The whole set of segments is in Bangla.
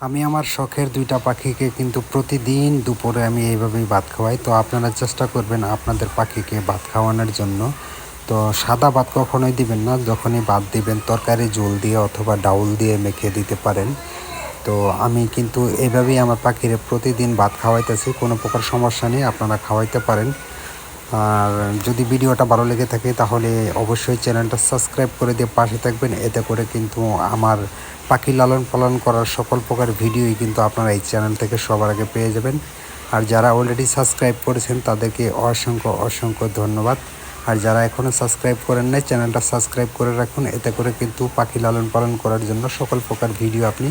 আমি আমার শখের দুইটা পাখিকে কিন্তু প্রতিদিন দুপুরে আমি এইভাবেই ভাত খাওয়াই। তো আপনারা চেষ্টা করবেন আপনাদের পাখিকে ভাত খাওয়ানোর জন্য। তো সাদা ভাত কখনোই দিবেন না, যখনই ভাত দিবেন তরকারি জল দিয়ে অথবা ডাউল দিয়ে মেখে দিতে পারেন। তো আমি কিন্তু এইভাবেই আমার পাখিরে প্রতিদিন ভাত খাওয়াইতেছি, কোনো প্রকার সমস্যা নেই, আপনারা খাওয়াইতে পারেন। আর যদি ভিডিওটা ভালো লেগে থাকে তাহলে অবশ্যই চ্যানেলটা সাবস্ক্রাইব করে দিয়ে পাশে থাকবেন। এতে করে কিন্তু আমার পাখি লালন পালন করার সকল প্রকার ভিডিওই কিন্তু আপনারা এই চ্যানেল থেকে সবার আগে পেয়ে যাবেন। আর যারা অলরেডি সাবস্ক্রাইব করেছেন তাদেরকে অসংখ্য অসংখ্য ধন্যবাদ। আর যারা এখনও সাবস্ক্রাইব করেন নাই, চ্যানেলটা সাবস্ক্রাইব করে রাখুন। এতে করে কিন্তু পাখি লালন পালন করার জন্য সকল প্রকার ভিডিও আপনি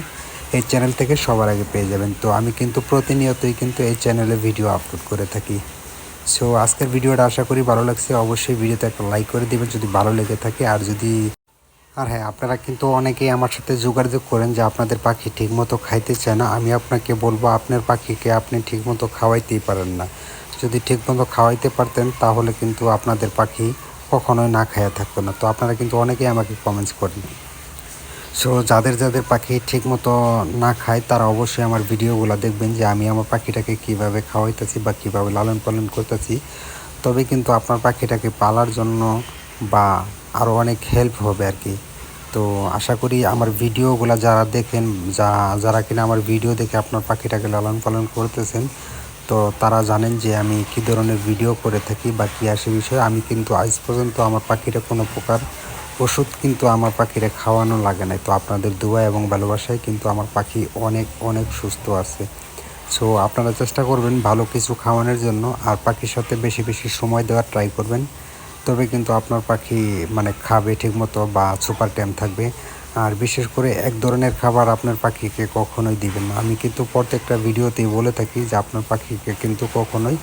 এই চ্যানেল থেকে সবার আগে পেয়ে যাবেন। তো আমি কিন্তু প্রতিনিয়তই কিন্তু এই চ্যানেলে ভিডিও আপলোড করে থাকি। সো আজকের ভিডিওটা আশা করি ভালো লাগছে। অবশ্যই ভিডিওতে একটা লাইক করে দিবেন যদি ভালো লেগে থাকে। আর যদি, আর হ্যাঁ আপনারা কিন্তু অনেকেই আমার সাথে যোগাযোগ করেন যে আপনাদের পাখি ঠিকমতো খাইতে চায় না। আমি আপনাকে বলব, আপনার পাখিকে আপনি ঠিকমতো খাওয়াইতেই পারেন না। যদি ঠিকমতো খাওয়াইতে পারতেন, তাহলে কিন্তু আপনাদের পাখি কখনোই না খাইয়া থাকতো না। তো আপনারা কিন্তু অনেকেই আমাকে কমেন্টস করেন। সো যাদের যাদের পাখি ঠিকমতো না খায়, তারা অবশ্যই আমার ভিডিওগুলো দেখবেন যে আমি আমার পাখিটাকে কীভাবে খাওয়াইতেছি বা কীভাবে লালন পালন করতেছি। তবে কিন্তু আপনার পাখিটাকে পালার জন্য বা আরও অনেক হেল্প হবে আর কি তো আশা করি আমার ভিডিওগুলো যারা দেখেন, যা, যারা কিনা আমার ভিডিও দেখে আপনার পাখিটাকে লালন পালন করতেছেন, তো তারা জানেন যে আমি কী ধরনের ভিডিও করে থাকি বা কী আসে বিষয়ে। আমি কিন্তু আজ পর্যন্ত আমার পাখিটা কোনো প্রকার ওষুধ কিন্তু আমার পাখিরে খাওয়ানো লাগে নাই। তো আপনাদের দোয়া এবং ভালোবাসায় কিন্তু আমার পাখি অনেক অনেক সুস্থ আছে। সো আপনারা চেষ্টা করবেন ভালো কিছু খাওয়ানোর জন্য। আর পাখির সাথে বেশি বেশি সময় দেওয়ার ট্রাই করবেন। তবে কিন্তু আপনার পাখি মানে খাবে ঠিকমতো বা সুপার টাইম থাকবে। আর বিশেষ করে এক ধরনের খাবার আপনার পাখিকে কখনোই দিবেন না। আমি কিন্তু প্রত্যেকটা ভিডিওতেই বলে থাকি যে আপনার পাখিকে কিন্তু কখনোই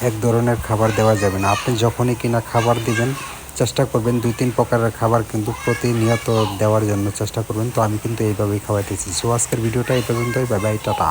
এক ধরনের খাবার দেওয়া যাবে না। আপনি যখনই কিনা খাবার দিবেন চেষ্টা করবেন, দুই, তিন প্রকারের খাবার কিন্তু প্রতিনিয়ত দেওয়ার জন্য চেষ্টা করবেন। তো আমি কিন্তু এইভাবেই খাওয়াইতেছি। সো আজকের ভিডিওটা এই পর্যন্তই। Bye bye tata.